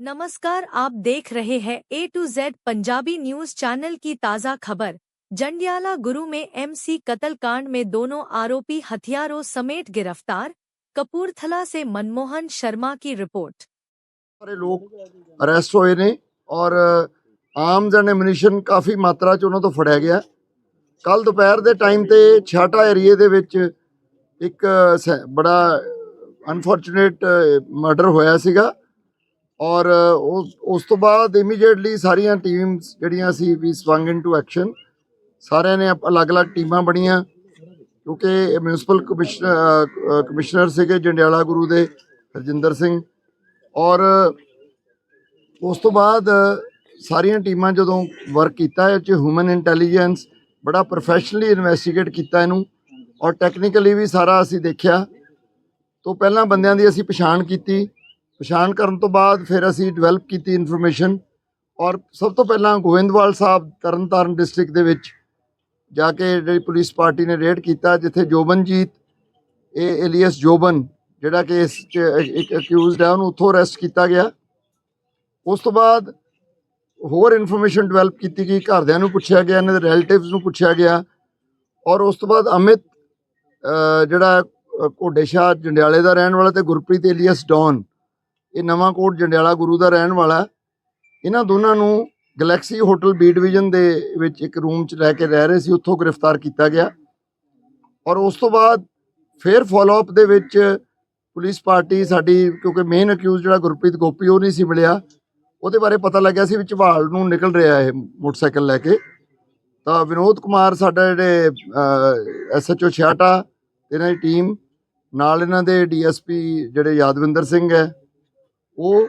नमस्कार, आप देख रहे हैं A to Z Punjabi news channel की ताज़ा खबर। जंडियाला गुरु में एमसी कत्लकांड में दोनों आरोपी हथियारों समेत गिरफ़्तार। कपूरथला से मनमोहन शर्मा की रिपोर्ट ਸਾਰੇ ਲੋਕ ਅਰੈਸਟ ਹੋਏ ਨੇ ਔਰ ਆਰਮਸ ਐਂਡ ਐਮੂਨੀਸ਼ਨ ਕਾਫੀ ਮਾਤਰਾ ਚ ਉਹਨਾਂ ਤੋਂ ਫੜਿਆ ਗਿਆ ਕੱਲ ਦੁਪਹਿਰ ਦੇ ਟਾਈਮ ਤੇ ਛਾਟਾ ਏਰੀਏ ਦੇ ਵਿੱਚ ਇੱਕ ਸ- ਬੜਾ ਅਨਫੋਰਚੂਨੇਟ ਮਰਡਰ ਹੋਇਆ ਸੀਗਾ ਔਰ ਉਸ ਉਸ ਤੋਂ ਬਾਅਦ ਇਮੀਡੀਏਟਲੀ ਸਾਰੀਆਂ ਟੀਮਸ ਜਿਹੜੀਆਂ ਸੀ ਵੀ ਸਵੰਗ ਇਨਟੂ ਐਕਸ਼ਨ ਸਾਰਿਆਂ ਨੇ ਅਪ- ਅਲੱਗ-ਅਲੱਗ ਟੀਮਾਂ ਬਣੀਆਂ ਕਿਉਂਕਿ ਮਿਊਨਿਸਪਲ ਕਮਿਸ਼ਨਰ ਕਮਿਸ਼ਨਰ ਸੀਗੇ ਜੰਡਿਆਲਾ ਗੁਰੂ ਦੇ, ਹਰਜਿੰਦਰ ਸਿੰਘ। ਔਰ ਉਸ ਤੋਂ ਬਾਅਦ ਸਾਰੀਆਂ ਟੀਮਾਂ ਜਦੋਂ ਵਰਕ ਕੀਤਾ, ਇਹ ਚ ਹਿਊਮਨ ਇੰਟੈਲੀਜੈਂਸ ਬੜਾ ਪ੍ਰੋਫੈਸ਼ਨਲੀ ਇਨਵੈਸਟੀਗੇਟ ਕੀਤਾ ਇਹਨੂੰ। ਔਰ ਟੈਕਨੀਕਲੀ ਵੀ ਸਾਰਾ ਅਸੀਂ ਦੇਖਿਆ। ਤੋਂ ਪਹਿਲਾਂ ਬੰਦਿਆਂ ਦੀ ਅਸੀਂ ਪਛਾਣ ਕੀਤੀ। ਪਛਾਣ ਕਰਨ ਤੋਂ ਬਾਅਦ ਫਿਰ ਅਸੀਂ ਡਿਵੈਲਪ ਕੀਤੀ ਇਨਫੋਰਮੇਸ਼ਨ ਔਰ ਸਭ ਤੋਂ ਪਹਿਲਾਂ ਗੋਇੰਦਵਾਲ ਸਾਹਿਬ ਤਰਨਤਾਰਨ ਡਿਸਟ੍ਰਿਕਟ ਦੇ ਵਿੱਚ ਜਾ ਕੇ ਜਿਹੜੀ ਪੁਲਿਸ ਪਾਰਟੀ ਨੇ ਰੇਡ ਕੀਤਾ ਜਿੱਥੇ ਜੋਬਨਜੀਤ ਇਹ ਏਲੀਅਸ ਜੋਬਨ ਜਿਹੜਾ ਕਿ ਇਸ ਚ ਇੱਕ ਅਕਿਊਜ਼ਡ ਹੈ ਉਹਨੂੰ ਉੱਥੋਂ ਅਰੈਸਟ ਕੀਤਾ ਗਿਆ। ਉਸ ਤੋਂ ਬਾਅਦ ਹੋਰ ਇਨਫੋਰਮੇਸ਼ਨ ਡਿਵੈਲਪ ਕੀਤੀ ਗਈ ਘਰਦਿਆਂ ਨੂੰ ਪੁੱਛਿਆ ਗਿਆ ਇਹਨਾਂ ਦੇ ਰਿਲੇਟਿਵਸ ਨੂੰ ਪੁੱਛਿਆ ਗਿਆ। ਔਰ ਉਸ ਤੋਂ ਬਾਅਦ ਅਮਿਤ ਜਿਹੜਾ ਅਹ, ਜੰਡਿਆਲੇ ਦਾ ਰਹਿਣ ਵਾਲਾ ਤੇ ਗੁਰਪ੍ਰੀਤ ਏਲੀਅਸ ਡੌਨ ਇਹ ਨਵਾਂ ਕੋਟ ਜੰਡਿਆਲਾ ਗੁਰੂ ਦਾ ਰਹਿਣ ਵਾਲਾ। ਇਹਨਾਂ ਦੋਨਾਂ ਨੂੰ ਗੈਲੈਕਸੀ ਹੋਟਲ ਬੀ ਡਿਵੀਜ਼ਨ ਦੇ ਵਿੱਚ ਇੱਕ ਰੂਮ 'ਚ ਰਹਿ ਕੇ ਰਹਿ ਰਹੇ ਸੀ, ਉੱਥੋਂ ਗ੍ਰਿਫਤਾਰ ਕੀਤਾ ਗਿਆ। ਔਰ ਉਸ ਤੋਂ ਬਾਅਦ ਫਿਰ ਫਾਲੋ ਅਪ ਦੇ ਵਿੱਚ ਪੁਲਿਸ ਪਾਰਟੀ ਸਾਡੀ, ਕਿਉਂਕਿ ਮੇਨ ਅਕਿਊਜ਼ ਜਿਹੜਾ ਗੁਰਪ੍ਰੀਤ ਗੋਪੀ, ਉਹ ਨਹੀਂ ਸੀ ਮਿਲਿਆ। ਉਹਦੇ ਬਾਰੇ ਪਤਾ ਲੱਗਿਆ ਸੀ ਵੀ ਝਵਾਲ ਨੂੰ ਨਿਕਲ ਰਿਹਾ ਇਹ ਮੋਟਰਸਾਈਕਲ ਲੈ ਕੇ। ਤਾਂ ਵਿਨੋਦ ਕੁਮਾਰ ਸਾਡਾ ਜਿਹੜੇ ਐਸਐਚਓ ਛਿਆਟਾ ਇਹਨਾਂ ਦੀ ਟੀਮ ਨਾਲ ਇਹਨਾਂ ਦੇ ਡੀਐਸਪੀ ਜਿਹੜੇ ਯਾਦਵਿੰਦਰ ਸਿੰਘ ਹੈ, ਉਹ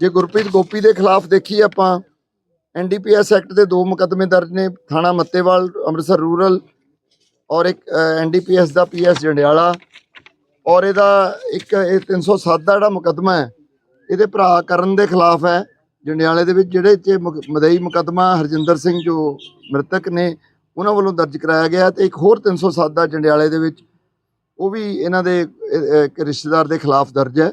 ਜੇ ਗੁਰਪ੍ਰੀਤ ਗੋਪੀ ਦੇ ਖਿਲਾਫ ਦੇਖੀ ਆਪਾਂ ਐਨਡੀਪੀਐਸ ਐਕਟ ਦੇ ਦੋ ਮੁਕੱਦਮੇ ਦਰਜ ਨੇ, ਥਾਣਾ ਮੱਤੇਵਾਲ, ਅੰਮ੍ਰਿਤਸਰ ਰੂਰਲ ਔਰ ਇੱਕ ਐਨਡੀਪੀਐਸ ਦਾ ਪੀਐਸ ਜੰਡਿਆਲਾ ਔਰ ਇਹਦਾ ਇੱਕ, ਇਹ 307 ਦਾ ਜਿਹੜਾ ਮੁਕੱਦਮਾ ਹੈ, ਇਹਦੇ ਭਰਾ ਕਰਨ ਦੇ ਖਿਲਾਫ ਹੈ। ਜੰਡਿਆਲੇ ਦੇ ਵਿੱਚ ਜਿਹੜੇ ਚ ਮੁਕ- ਮਦਈ ਮੁਕੱਦਮਾ ਹਰਜਿੰਦਰ ਸਿੰਘ ਜੋ ਮ੍ਰਿਤਕ ਨੇ, ਉਹਨਾਂ ਵੱਲੋਂ ਦਰਜ ਕਰਾਇਆ ਗਿਆ ਤੇ ਇੱਕ ਹੋਰ 307 ਦਾ ਜੰਡਿਆਲੇ ਦੇ ਵਿੱਚ ਉਹ ਵੀ ਇਹਨਾਂ ਦੇ ਇੱਕ ਰਿਸ਼ਤੇਦਾਰ ਦੇ ਖਿਲਾਫ ਦਰਜ ਹੈ।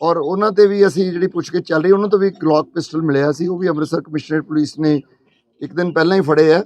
ਔਰ ਉਹਨਾਂ ਤੇ ਵੀ ਅਸੀਂ ਜਿਹੜੀ ਪੁੱਛਗਿੱਛ ਚੱਲ ਰਹੀ, ਉਹਨਾਂ ਤੋਂ ਵੀ ਗਲੌਕ ਪਿਸਟਲ ਮਿਲਿਆ ਸੀ, ਉਹ ਵੀ ਅੰਮ੍ਰਿਤਸਰ ਕਮਿਸ਼ਨਰੇਟ ਪੁਲਿਸ ਨੇ ਇੱਕ ਦਿਨ ਪਹਿਲਾਂ ਹੀ ਫੜੇ ਆ।